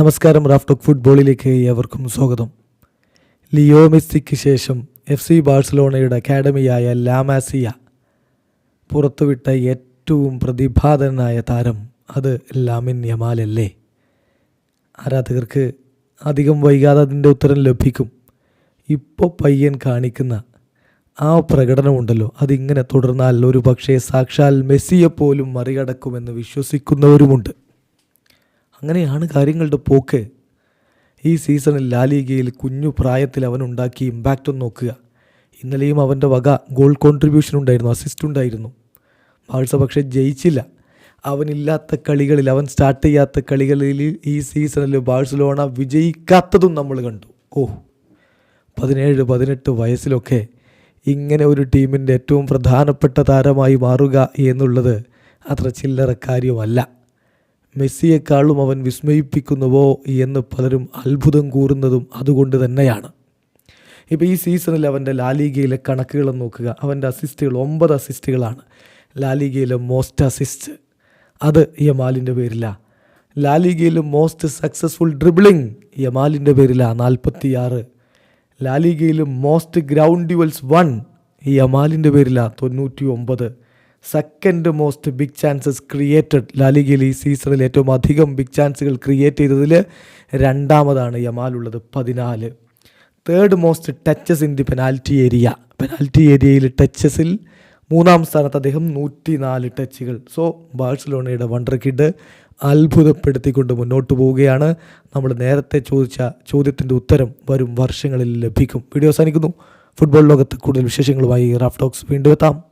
നമസ്കാരം റാഫ്റ്റോക്ക് ഫുട്ബോളിലേക്ക് ഏവർക്കും സ്വാഗതം. ലിയോ മെസ്സിക്ക് ശേഷം എഫ് സി ബാഴ്സലോണയുടെ അക്കാഡമിയായ ലാമാസിയ പുറത്തുവിട്ട ഏറ്റവും പ്രതിഭാതനായ താരം അത് ലാമിൻ യമാലല്ലേ ആരാധകർക്ക് അധികം വൈകാതെ അതിന്റെ ഉത്തരം ലഭിക്കും. ഇപ്പോൾ പയ്യൻ കാണിക്കുന്ന ആ പ്രകടനമുണ്ടല്ലോ അതിങ്ങനെ തുടർന്നാൽ ഒരു പക്ഷേ സാക്ഷാൽ മെസ്സിയെപ്പോലും മറികടക്കുമെന്ന് വിശ്വസിക്കുന്നവരുമുണ്ട്. അങ്ങനെയാണ് കാര്യങ്ങളുടെ പോക്ക്. ഈ സീസണിൽ ലാലിഗയിൽ കുഞ്ഞു പ്രായത്തിൽ അവൻ ഉണ്ടാക്കിയ ഇമ്പാക്റ്റ് ഒന്ന് നോക്കുക. ഇന്നലെയും അവന്റെ വക ഗോൾ കോൺട്രിബ്യൂഷൻ ഉണ്ടായിരുന്നു അസിസ്റ്റ് ഉണ്ടായിരുന്നു. ബാഴ്സ പക്ഷേ ജയിച്ചില്ല. അവനില്ലാത്ത കളികളിൽ അവൻ സ്റ്റാർട്ട് ചെയ്യാത്ത കളികളിൽ ഈ സീസണിൽ ബാഴ്സലോണ വിജയിക്കാത്തതും നമ്മൾ കണ്ടു. ഓ പതിനേഴ് പതിനെട്ട് വയസ്സിലൊക്കെ ഇങ്ങനെ ഒരു ടീമിന്റെ ഏറ്റവും പ്രധാനപ്പെട്ട താരമായി മാറുക എന്നുള്ളത് അത്ര ചില്ലറ കാര്യമല്ല. മെസ്സിയെക്കാളും അവൻ വിസ്മയിപ്പിക്കുന്നുവോ എന്ന് പലരും അത്ഭുതം കൂറുന്നതും അതുകൊണ്ട് തന്നെയാണ്. ഇപ്പോൾ ഈ സീസണിൽ അവന്റെ ലാലിഗയിലെ കണക്കുകൾ നോക്കുക. അവന്റെ അസിസ്റ്റുകൾ ഒമ്പത് അസിസ്റ്റുകളാണ്. ലാലിഗയിലെ മോസ്റ്റ് അസിസ്റ്റ്. അത് യമാലിന്റെ പേരിലാണ് ലാലിഗയിലെ മോസ്റ്റ് സക്സസ്ഫുൾ ഡ്രിബിളിംഗ് യമാലിന്റെ പേരില. നാൽപ്പത്തിയാറ്. ലാലിഗയിലെ മോസ്റ്റ് ഗ്രൗണ്ട് ഡ്യുവൽസ് വൺ യമാലിന്റെ പേരിലാണ് തൊണ്ണൂറ്റി ഒമ്പത് second most big chances created ലാലിഗയിൽ ഈ സീസണിൽ ഏറ്റവും അധികം ബിഗ് ചാൻസുകൾ ക്രിയേറ്റ് ചെയ്തതിൽ രണ്ടാമതാണ് യമാൽ ഉള്ളത് പതിനാല്. Third most touches in the penalty area penalty ഏരിയയിൽ ടച്ചസിൽ മൂന്നാം സ്ഥാനത്ത് അദ്ദേഹം നൂറ്റി നാല് ടച്ചുകൾ സോ ബാഴ്സലോണയുടെ വണ്ടർ കിഡ് അത്ഭുതപ്പെടുത്തിക്കൊണ്ട് മുന്നോട്ട് പോവുകയാണ്. നമ്മൾ നേരത്തെ ചോദിച്ച ചോദ്യത്തിന്റെ ഉത്തരം വരും വർഷങ്ങളിൽ ലഭിക്കും. വീഡിയോ അവസാനിക്കുന്നു. ഫുട്ബോൾ ലോകത്ത് കൂടുതൽ വിശേഷങ്ങളുമായി റാഫ് ടോക്സ് വീണ്ടും എത്താം.